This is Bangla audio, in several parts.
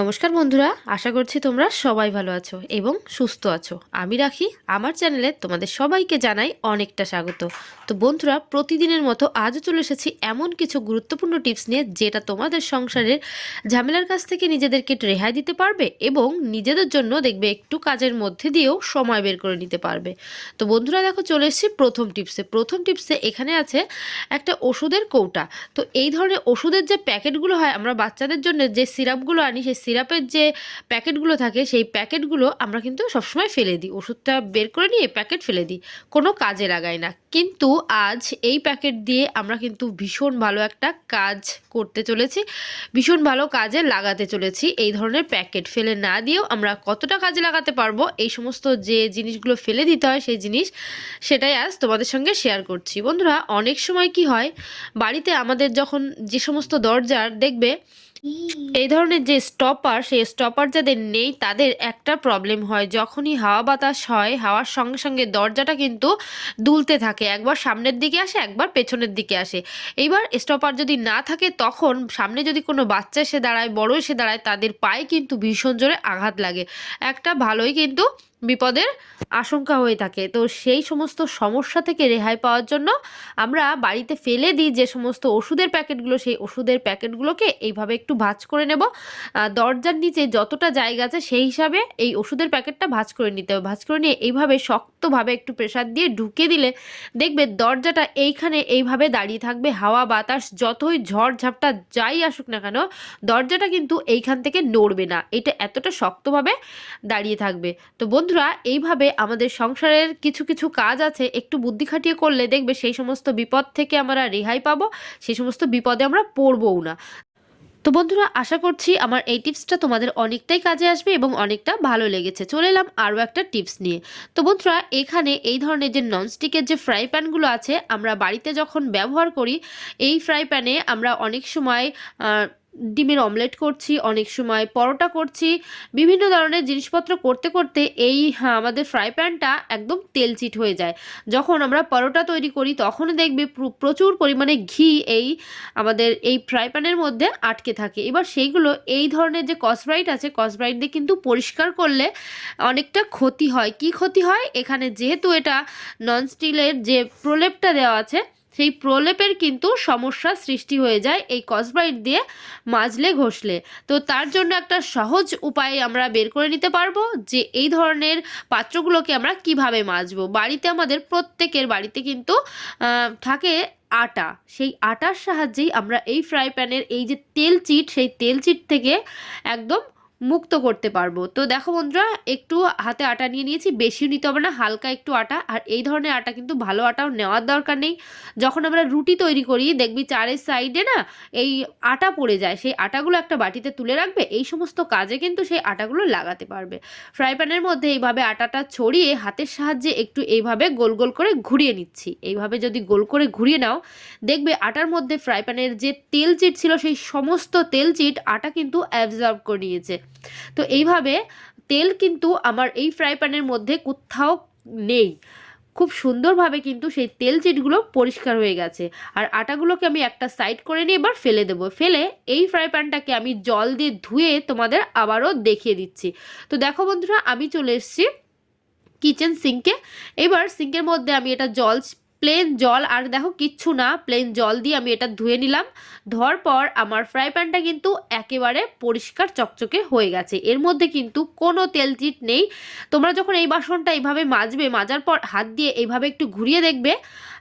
নমস্কার বন্ধুরা, আশা করছি তোমরা সবাই ভালো আছো এবং সুস্থ আছো। আমি রাখি, আমার চ্যানেলে তোমাদের সবাইকে জানাই অনেকটা স্বাগত। তো বন্ধুরা, প্রতিদিনের মতো আজও চলে এসেছি এমন কিছু গুরুত্বপূর্ণ টিপস নিয়ে যেটা তোমাদের সংসারের ঝামেলার কাছ থেকে নিজেদেরকে রেহাই দিতে পারবে এবং নিজেদের জন্য দেখবে একটু কাজের মধ্যে দিয়েও সময় বের করে নিতে পারবে। তো বন্ধুরা, দেখো চলে এসেছি প্রথম টিপসে। প্রথম টিপসে এখানে আছে একটা ওষুধের কৌটা। তো এই ধরনের ওষুধের যে প্যাকেটগুলো হয়, আমরা বাচ্চাদের জন্য যে সিরাপগুলো আনি, সেই সিরাপের যে প্যাকেটগুলো থাকে, সেই প্যাকেটগুলো আমরা কিন্তু সবসময় ফেলে দিই। ওষুধটা বের করে নিয়ে প্যাকেট ফেলে দিই। কোনো কাজে লাগাই না। কিন্তু আজ এই প্যাকেট দিয়ে আমরা কিন্তু ভীষণ ভালো একটা কাজ করতে চলেছি, ভীষণ ভালো কাজে লাগাতে চলেছি। এই ধরনের প্যাকেট ফেলে না দিয়েও আমরা কতটা কাজে লাগাতে পারব? এই সমস্ত যে জিনিসগুলো ফেলে দিতে হয়, সেই জিনিস সেটাই আজ তোমাদের সঙ্গে শেয়ার করছি। বন্ধুরা, অনেক সময় কি হয়, বাড়িতে আমাদের যখন যে সমস্ত দরজার দেখবে এই ধরনের যে স্টপার সেই স্টপার যাদের নেই, তাদের একটা প্রবলেম হয়। যখনই হাওয়া বাতাস হয়, হাওয়ার সঙ্গে সঙ্গে দরজাটা কিন্তু দুলতে থাকে। একবার সামনের দিকে আসে, একবার পেছনের দিকে আসে। এইবার স্টপার যদি না থাকে, তখন সামনে যদি কোনো বাচ্চা এসে দাঁড়ায়, বড় এসে দাঁড়ায়, তাদের পায়ে কিন্তু ভীষণ জোরে আঘাত লাগে। একটা ভালোই কিন্তু বিপদের আশঙ্কা হয়ে থাকে। তো সেই সমস্ত সমস্যা থেকে রেহাই পাওয়ার জন্য আমরা বাড়িতে ফেলে দিই যে সমস্ত ওষুধের প্যাকেটগুলো, সেই ওষুধের প্যাকেটগুলোকে এইভাবে একটু ভাঁজ করে নেব। দরজার নিচে যতটা জায়গা আছে সেই হিসাবে এই ওষুধের প্যাকেটটা ভাঁজ করে নিতে হবে। ভাঁজ করে নিয়ে এইভাবে শক্তভাবে একটু প্রেসার দিয়ে ঢুকে দিলে দেখবে দরজাটা এইখানে এইভাবে দাঁড়িয়ে থাকবে। হাওয়া, বাতাস যতই ঝড় ঝাপটা যাই আসুক না কেন দরজাটা কিন্তু এইখান থেকে নড়বে না। এটা এতটা শক্তভাবে দাঁড়িয়ে থাকবে। তো বন্ধুরা এইভাবে আমাদের সংসারের কিছু কিছু কাজ আছে, একটু বুদ্ধি খাটিয়ে করলে দেখবে সেই সমস্ত বিপদ থেকে আমরা রেহাই পাবো, সেই সমস্ত বিপদে আমরা পড়বও না। তো বন্ধুরা, আশা করছি আমার এই টিপসটা তোমাদের অনেকটাই কাজে আসবে এবং অনেকটা ভালো লেগেছে। চলে এলাম আরও একটা টিপস নিয়ে। তো বন্ধুরা, এখানে এই ধরনের যে ননস্টিকের যে ফ্রাই প্যানগুলো আছে, আমরা বাড়িতে যখন ব্যবহার করি, এই ফ্রাই প্যানে আমরা অনেক সময় ডিমের অমলেট করছি অনেক সময় পরোটা করছি বিভিন্ন ধরনের জিনিসপত্র করতে করতে এই হ্যাঁ, আমাদের ফ্রাই প্যানটা একদম তেলচিট হয়ে যায়। যখন আমরা পরোটা তৈরি করি তখন দেখবে প্র- প্রচুর পরিমাণে ঘি এই আমাদের এই ফ্রাই প্যানের মধ্যে আটকে থাকে। এবার সেইগুলো এই ধরনের যে কসব্রাইট আছে কসব্রাইট দিয়ে কিন্তু পরিষ্কার করলে অনেকটা ক্ষতি হয়। কি ক্ষতি হয়? এখানে যেহেতু এটা ননস্টিলের যে প্রলেপটা দেওয়া আছে সেই প্রলেপের কিন্তু সমস্যা সৃষ্টি হয়ে যায় এই কসব্রাইট দিয়ে মাজলে ঘষলে। তো তার জন্য একটা সহজ উপায় আমরা বের করে নিতে পারব যে এই ধরনের পাত্রগুলোকে আমরা কীভাবে মাজবো। বাড়িতে আমাদের প্রত্যেকের বাড়িতে কিন্তু থাকে আটা। সেই আটার সাহায্যেই আমরা এই ফ্রাই প্যানের এই যে তেল চিট, সেই তেল চিট থেকে একদম মুক্ত করতে পারব। তো দেখো বন্ধুরা, একটু হাতে আটা নিয়ে নিয়েছি, বেশিও নিতে হবে না, হালকা একটু আটা। আর এই ধরনের আটা কিন্তু ভালো আটাও নেওয়ার দরকার নেই। যখন আমরা রুটি তৈরি করি, দেখবি চারের সাইডে না এই আটা পড়ে যায়, সেই আটাগুলো একটা বাটিতে তুলে রাখবে, এই সমস্ত কাজে কিন্তু সেই আটাগুলো লাগাতে পারবে। ফ্রাই প্যানের মধ্যে এইভাবে আটাটা ছড়িয়ে হাতের সাহায্যে একটু এইভাবে গোল গোল করে ঘুরিয়ে নিচ্ছি। এইভাবে যদি গোল করে ঘুরিয়ে নাও, দেখবে আটার মধ্যে ফ্রাই প্যানের যে তেল চিট ছিল, সেই সমস্ত তেল চিট আটা কিন্তু অ্যাবজর্ব করে নিয়েছে। তো এইভাবে তেল কিন্তু আমার এই ফ্রাই প্যানের মধ্যে কোথাও নেই। খুব সুন্দরভাবে কিন্তু সেই তেল চিটগুলো পরিষ্কার হয়ে গেছে। আর আটাগুলোকে আমি একটা সাইড করে নিয়ে এবার ফেলে দেবো। ফেলে এই ফ্রাই প্যানটাকে আমি জল দিয়ে ধুয়ে তোমাদের আবারও দেখিয়ে দিচ্ছি। তো দেখো বন্ধুরা, আমি চলে এসেছি কিচেন সিঙ্কে। এবার সিঙ্কের মধ্যে আমি এটা জল প্লেন জল, আর দেখো কিচ্ছু না প্লেন জল দিয়ে আমি এটা ধুয়ে নিলাম। ধোয়ার পর আমার ফ্রাই প্যানটা কিন্তু একেবারে পরিষ্কার চকচকে হয়ে গেছে। এর মধ্যে কিন্তু কোনো তেল চিট নেই। তোমরা যখন এই বাসনটা এইভাবে মাজবে, মাজার পর হাত দিয়ে এইভাবে একটু ঘুরিয়ে দেখবে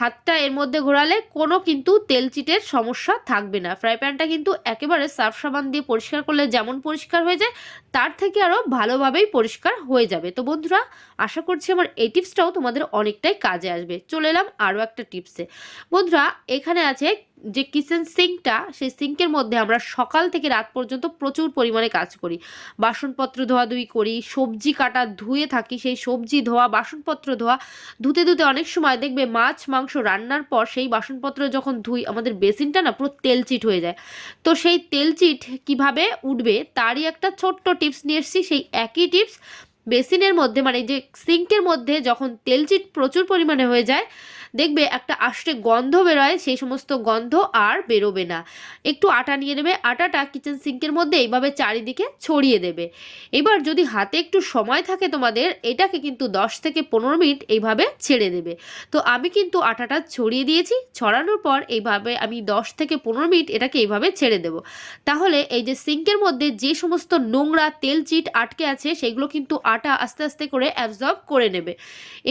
হাতটা এর মধ্যে ঘোরালে কোনো কিন্তু তেল চিটের সমস্যা থাকবে না। ফ্রাই প্যানটা কিন্তু একেবারে সার্ফ সাবান দিয়ে পরিষ্কার করলে যেমন পরিষ্কার হয়ে যায়, তার থেকে আরও ভালোভাবেই পরিষ্কার হয়ে যাবে। তো বন্ধুরা, আশা করছি আমার এই টিপসটাও তোমাদের অনেকটাই কাজে আসবে। চলে এলাম আরও একটা টিপসে। বন্ধুরা, এখানে আছে যে কিচেন সিঙ্কটা, সেই সিঙ্কের মধ্যে আমরা সকাল থেকে রাত পর্যন্ত প্রচুর পরিমাণে কাজ করি। বাসনপত্র ধোয়াধুয়ি করি, সবজি কাটা ধুয়ে থাকি, সেই সবজি ধোয়া, বাসনপত্র ধোয়া, ধুতে ধুতে অনেক সময় দেখবে মাছ, মাংস রান্নার পর সেই বাসনপত্র যখন ধুই, আমাদের বেসিনটা না পুরো তেলচিট হয়ে যায়। তো সেই তেলচিট কীভাবে উঠবে, তারই একটা ছোট্ট টিপস নিয়ে এসেছি। সেই একই টিপস বেসিনের মধ্যে মানে যে সিঙ্কের মধ্যে যখন তেলচিট প্রচুর পরিমাণে হয়ে যায় দেখবে একটা আষ্টে গন্ধ বেরোয়, সেই সমস্ত গন্ধ আর বেরোবে না। একটু আটা নিয়ে নেবে, আটাটা কিচেন সিঙ্কের মধ্যে এইভাবে চারিদিকে ছড়িয়ে দেবে। এবার যদি হাতে একটু সময় থাকে তোমাদের, এটাকে কিন্তু দশ থেকে পনেরো মিনিট এইভাবে ছেড়ে দেবে। তো আমি কিন্তু আটাটা ছড়িয়ে দিয়েছি, ছড়ানোর পর এইভাবে আমি দশ থেকে পনেরো মিনিট এটাকে এইভাবে ছেড়ে দেব। তাহলে এই যে সিঙ্কের মধ্যে যে সমস্ত নোংরা তেল চিট আটকে আছে, সেগুলো কিন্তু আটা আস্তে আস্তে করে অ্যাবজর্ব করে নেবে।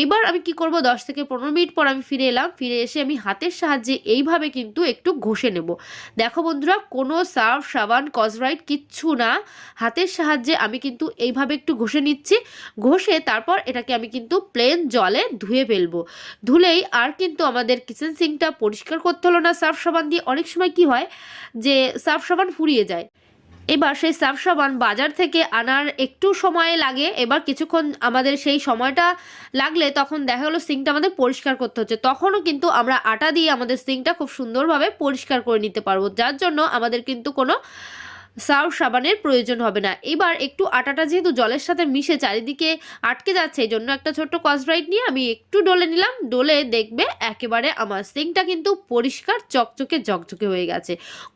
এবার আমি কি করব, দশ থেকে পনেরো মিনিট পর আমি ফিরে এলাম, ফিরে এসে আমি হাতের সাহায্যে এইভাবে কিন্তু একটু ঘষে নেব। দেখো বন্ধুরা, কোনো সার্ফ, সাবান, কসরাইট কিচ্ছু না। হাতের সাহায্যে আমি কিন্তু এইভাবে একটু ঘষে নিচ্ছি। ঘষে তারপর এটাকে আমি কিন্তু প্লেন জলে ধুয়ে ফেলব। ধুলেই আর কিন্তু আমাদের কিচেন সিঙ্কটা পরিষ্কার করতে হলো না। সার্ফ, সাবান দিয়ে অনেক সময় কি হয় যে সার্ফ, সাবান ফুরিয়ে যায়। এবার সেই সার্ফ সাবান বাজার থেকে আনার একটু সময় লাগে। এবার কিছুক্ষণ আমাদের সেই সময়টা লাগলে তখন দেখা গেলো সিঙ্কটা আমাদের পরিষ্কার করতে হচ্ছে। তখনও কিন্তু আমরা আটা দিয়ে আমাদের সিঙ্কটা খুব সুন্দরভাবে পরিষ্কার করে নিতে পারব। যার জন্য আমাদের কিন্তু কোনো সার্ফ সাবানের প্রয়োজন হবে না। এবার একটু আটাটা যেহেতু জলের সাথে মিশে চারিদিকে আটকে যাচ্ছে এই জন্য একটা ছোট্ট কসব্রাইট নিয়ে আমি একটু ডলে নিলাম। ডলে দেখবে একেবারে আমার সিঙ্কটা কিন্তু পরিষ্কার, চকচকে, ঝকঝকে হয়ে গেছে।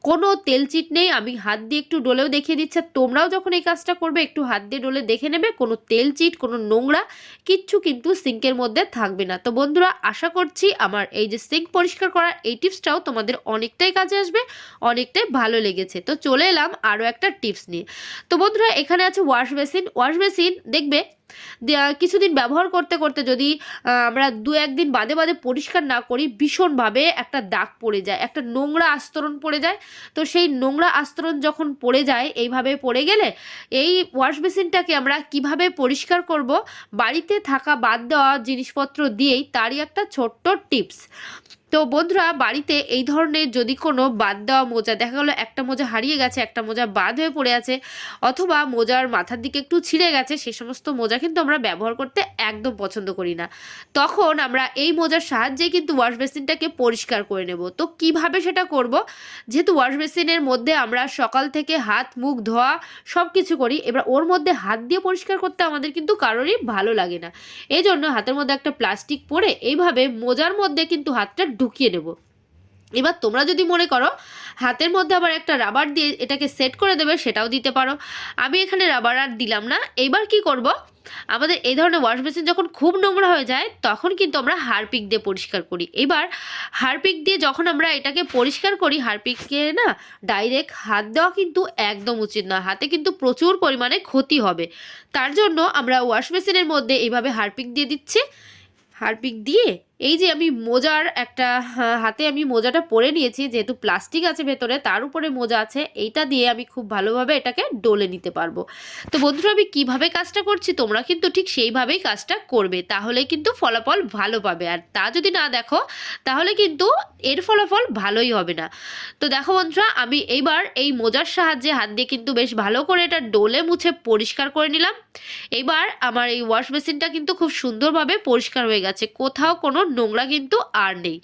কোনো তেল চিট নেই, আমি হাত দিয়ে একটু ডলেও দেখিয়ে দিচ্ছি। আর তোমরাও যখন এই কাজটা করবে, একটু হাত দিয়ে ডলে দেখে নেবে, কোনো তেল চিট, কোনো নোংরা কিচ্ছু কিন্তু সিঙ্কের মধ্যে থাকবে না। তো বন্ধুরা, আশা করছি আমার এই যে সিঙ্ক পরিষ্কার করার এই টিপসটাও তোমাদের অনেকটাই কাজে আসবে, অনেকটাই ভালো লেগেছে। তো চলে এলাম আরও একটা টিপস নিয়ে তো বন্ধুরা, এখানে আছে ওয়াশ বেসিন ওয়াশ বেসিন দেখবে কিছুদিন ব্যবহার করতে করতে যদি আমরা দু একদিন বাদে বাদে পরিষ্কার না করি, ভীষণভাবে একটা দাগ পড়ে যায়, একটা নোংরা আস্তরণ পড়ে যায়। তো সেই নোংরা আস্তরণ যখন পড়ে যায়, এইভাবে পড়ে গেলে এই ওয়াশ বেসিনটাকে আমরা কীভাবে পরিষ্কার করব, বাড়িতে থাকা বাদ দেওয়া জিনিসপত্র দিয়েই তারই একটা ছোট্ট টিপস। তো বন্ধুরা, বাড়িতে এই ধরনের যদি কোনো বাদ দেওয়া মোজা, দেখা গেলো একটা মোজা হারিয়ে গেছে, একটা মোজা বাদ হয়ে পড়ে আছে, অথবা মোজার মাথার দিকে একটু ছিঁড়ে গেছে, সে সমস্ত মোজা কিন্তু আমরা ব্যবহার করতে একদম পছন্দ করি না। তখন আমরা এই মোজার সাহায্যে কিন্তু ওয়াশ বেসিনটাকে পরিষ্কার করে নেব। তো কীভাবে সেটা করব? যেহেতু ওয়াশ বেসিনের মধ্যে আমরা সকাল থেকে হাত, মুখ, ধোয়া সব কিছু করি, এবার ওর মধ্যে হাত দিয়ে পরিষ্কার করতে আমাদের কিন্তু কারোরই ভালো লাগে না। এই জন্য হাতের মধ্যে একটা প্লাস্টিক পরে এইভাবে মোজার মধ্যে কিন্তু হাতটা ঢুকিয়ে নেব। এবার তোমরা যদি মনে করো, হাতের মধ্যে আবার একটা রাবার দিয়ে এটাকে সেট করে দেবে, সেটাও দিতে পারো। আমি এখানে রাবার আর দিলাম না। এইবার কি করব? আমাদের এই ধরনের ওয়াশ বেসিন যখন খুব নোংরা হয়ে যায়, তখন কিন্তু আমরা হারপিক দিয়ে পরিষ্কার করি। এবার হারপিক দিয়ে যখন আমরা এটাকে পরিষ্কার করি হারপিককে না ডাইরেক্ট হাত দেওয়া কিন্তু একদম উচিত না হাতে কিন্তু প্রচুর পরিমাণে ক্ষতি হবে। তার জন্য আমরা ওয়াশ মেশিনের মধ্যে এইভাবে হারপিক দিয়ে দিচ্ছি। হারপিক দিয়ে এই যে আমি মোজার একটা হাতে আমি মোজাটা পরে নিয়েছি, যেহেতু প্লাস্টিক আছে ভেতরে, তার উপরে মোজা আছে, এইটা দিয়ে আমি খুব ভালোভাবে এটাকে ডলে নিতে পারব। তো বন্ধুরা, আমি কীভাবে কাজটা করছি, তোমরা কিন্তু ঠিক সেইভাবেই কাজটা করবে, তাহলে কিন্তু ফলাফল ভালো পাবে। আর তা যদি না দেখো, তাহলে কিন্তু এর ফলাফল ভালোই হবে না। তো দেখো বন্ধুরা, আমি এইবার এই মোজার সাহায্যে হাত দিয়ে কিন্তু বেশ ভালো করে এটা ডলে মুছে পরিষ্কার করে নিলাম। এবার আমার এই ওয়াশ বেসিনটা কিন্তু খুব সুন্দরভাবে পরিষ্কার হয়ে গেছে। কোথাও কোনো নোংরা কিন্তু আর নেই।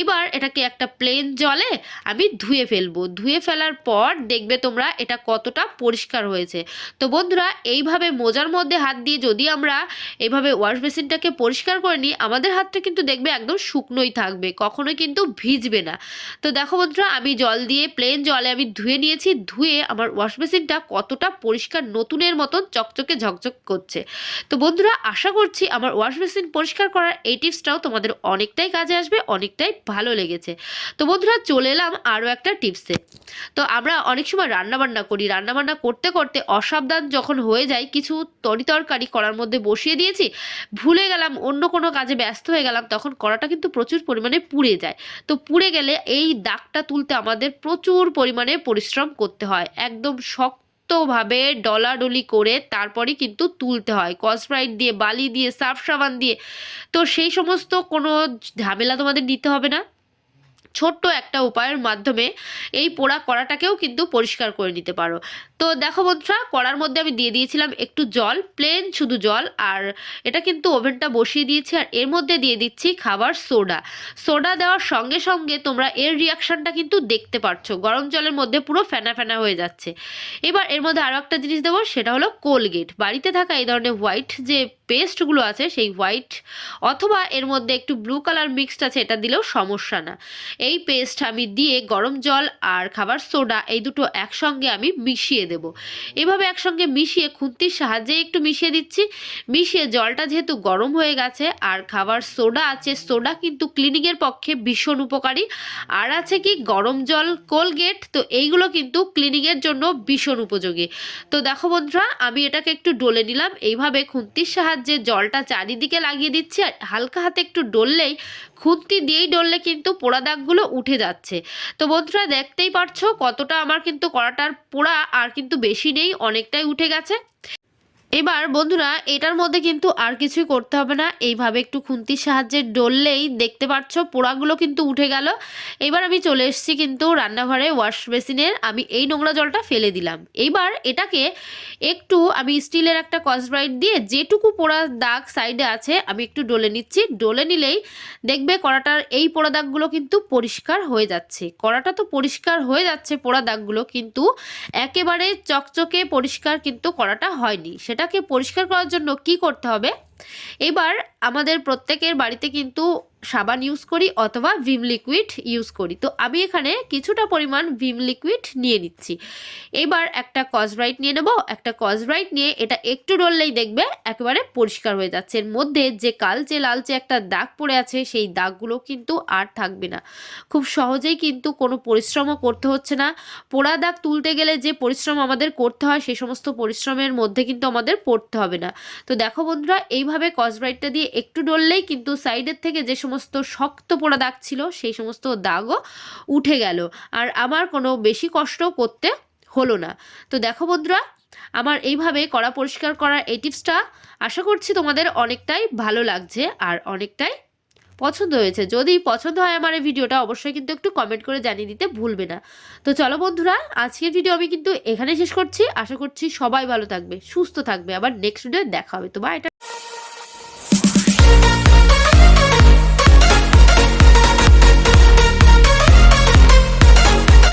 এবার এটাকে একটা প্লেন জলে আমি ধুয়ে ফেলব। ধুয়ে ফেলার পর দেখবে তোমরা এটা কতটা পরিষ্কার হয়েছে। তো বন্ধুরা, এইভাবে মোজার মধ্যে হাত দিয়ে যদি আমরা এইভাবে ওয়াশ বেসিনটাকে পরিষ্কার করে নিই, আমাদের হাতটা কিন্তু দেখবে একদম শুকনোই থাকবে, কখনোই কিন্তু ভিজবে না। তো দেখো বন্ধুরা, আমি জল দিয়ে প্লেন জলে আমি ধুয়ে নিয়েছি, ধুয়ে আমার ওয়াশ বেসিনটা কতটা পরিষ্কার নতুনের মতন চকচকে ঝকঝক করছে। তো বন্ধুরা, আশা করছি আমার ওয়াশ বেসিন পরিষ্কার করার এই টিপসটাও তোমাদের অনেকটাই কাজে আসবে, অনেকটাই ভালো লেগেছে। তো বন্ধুরা, চলে এলাম আরও একটা টিপসে তো আমরা অনেক সময় রান্নাবান্না করি। রান্নাবান্না করতে করতে অসাবধান যখন হয়ে যায় কিছু তরিতরকারি করার মধ্যে বসিয়ে দিয়েছি, ভুলে গেলাম, অন্য কোনো কাজে ব্যস্ত হয়ে গেলাম, তখন কড়াটা কিন্তু প্রচুর পরিমাণে পুড়ে যায়। তো পুড়ে গেলে এই দাগটা তুলতে আমাদের প্রচুর পরিমাণে পরিশ্রম করতে হয়। একদম শক্তভাবে ডলাডলি করে তারপরে কিন্তু তুলতে হয়। কসপ্রাইট দিয়ে, বালি দিয়ে সার্ফ সাবান দিয়ে। তো সেই সমস্ত কোনো ঝামেলা তোমাদের নিতে হবে না। ছোট্ট একটা উপায়ের মাধ্যমে এই পোড়া কড়াটাকেও কিন্তু পরিষ্কার করে নিতে পারো। তো দেখো বন্ধুরা, কড়ার মধ্যে আমি দিয়ে দিয়েছিলাম একটু জল প্লেন শুধু জল, আর এটা কিন্তু ওভেনটা বসিয়ে দিয়েছি, আর এর মধ্যে দিয়ে দিচ্ছি খাবার সোডা। সোডা দেওয়ার সঙ্গে সঙ্গে তোমরা এর রিয়াকশনটা কিন্তু দেখতে পারছ। গরম জলের মধ্যে পুরো ফেনা ফেনা হয়ে যাচ্ছে। এবার এর মধ্যে আরও একটা জিনিস দেবো, সেটা হলো কোলগেট বাড়িতে থাকা এই ধরনের হোয়াইট যে পেস্টগুলো আছে, সেই হোয়াইট অথবা এর মধ্যে একটু ব্লু কালার মিক্সড আছে, এটা দিলেও সমস্যা না। এই পেস্ট আমি দিয়ে গরম জল আর খাবার সোডা এই দুটো একসঙ্গে আমি মিশিয়ে দেব। এভাবে একসঙ্গে মিশিয়ে খুন্তির সাহায্যে একটু মিশিয়ে দিচ্ছি। মিশিয়ে জলটা যেহেতু গরম হয়ে গেছে আর খাবার সোডা আছে সোডা কিন্তু ক্লিনিংয়ের পক্ষে ভীষণ উপকারী। আর আছে কি গরম জল কোলগেট তো এইগুলো কিন্তু ক্লিনিংয়ের জন্য ভীষণ উপযোগী। তো দেখো বন্ধুরা, আমি এটাকে একটু ডলে নিলাম। এইভাবে খুন্তির সাহায্যে জলটা চারিদিকে লাগিয়ে দিচ্ছি আর হালকা হাতে একটু ডললেই খুন্তি দিয়েই ডললে কিন্তু পোড়া দাগগুলো উঠে যাচ্ছে। তো বন্ধুরা, দেখতেই পারছ কতটা আমার কিন্তু কড়াটার পোড়া আর কিন্তু বেশি নেই, অনেকটাই উঠে গেছে। এবার বন্ধুরা, এটার মধ্যে কিন্তু আর কিছুই করতে হবে না। এইভাবে একটু খুন্তির সাহায্যে ডললেই দেখতে পাচ্ছ পোড়াগুলো কিন্তু উঠে গেল। এবার আমি চলে এসেছি কিন্তু রান্নাঘরে ওয়াশ বেসিনের আমি এই নোংরা জলটা ফেলে দিলাম। এইবার এটাকে একটু আমি স্টিলের একটা কসব্রাইট দিয়ে যেটুকু পোড়া দাগ সাইডে আছে, আমি একটু ডলে নিচ্ছি। ডলে নিলেই দেখবে কড়াটার এই পোড়া দাগগুলো কিন্তু পরিষ্কার হয়ে যাচ্ছে। কড়াটা তো পরিষ্কার হয়ে যাচ্ছে পোড়া দাগগুলো, কিন্তু একেবারে চকচকে পরিষ্কার কিন্তু করাটা হয়নি। সেটাকে পরিষ্কার করার জন্য কি করতে হবে? এবার আমাদের প্রত্যেকের বাড়িতে কিন্তু সাবান ইউজ করি অথবা ভিম লিকুইড ইউজ করি। তো আমি এখানে কিছুটা পরিমাণ ভিম লিকুইড নিয়ে নিচ্ছি। এবার একটা কসব্রাইট নিয়ে নেব। একটা কসব্রাইট নিয়ে এটা একটু ডললেই দেখবে একেবারে পরিষ্কার হয়ে যাচ্ছে। এর মধ্যে যে কালচে লালচে একটা দাগ পড়ে আছে, সেই দাগগুলো কিন্তু আর থাকবে না। খুব সহজেই কিন্তু কোনো পরিশ্রমও করতে হচ্ছে না। পোড়া দাগ তুলতে গেলে যে পরিশ্রম আমাদের করতে হয় সেই সমস্ত পরিশ্রমের মধ্যে কিন্তু আমাদের পড়তে হবে না। তো দেখো বন্ধুরা, এইভাবে কসব্রাইটটা দিয়ে একটু ডললেই কিন্তু সাইডের থেকে যে সমস্ত শক্ত পোড়া দাগ ছিল, সেই সমস্ত দাগও উঠে গেল। আর আমার কোনো বেশি কষ্ট করতে হলো না। তো দেখো বন্ধুরা, আমার এইভাবে কড়া পরিষ্কার করার এই টিপসটা আশা করছি তোমাদের অনেকটাই ভালো লাগছে আর অনেকটাই পছন্দ হয়েছে। যদি পছন্দ হয় আমার এই ভিডিওটা, অবশ্যই কিন্তু একটু কমেন্ট করে জানিয়ে দিতে ভুলবে না। তো চলো বন্ধুরা, আজকের ভিডিও আমি কিন্তু এখানে শেষ করছি। আশা করছি সবাই ভালো থাকবে, সুস্থ থাকবে। আবার নেক্সট ভিডিও দেখা হবে। তো বা এটা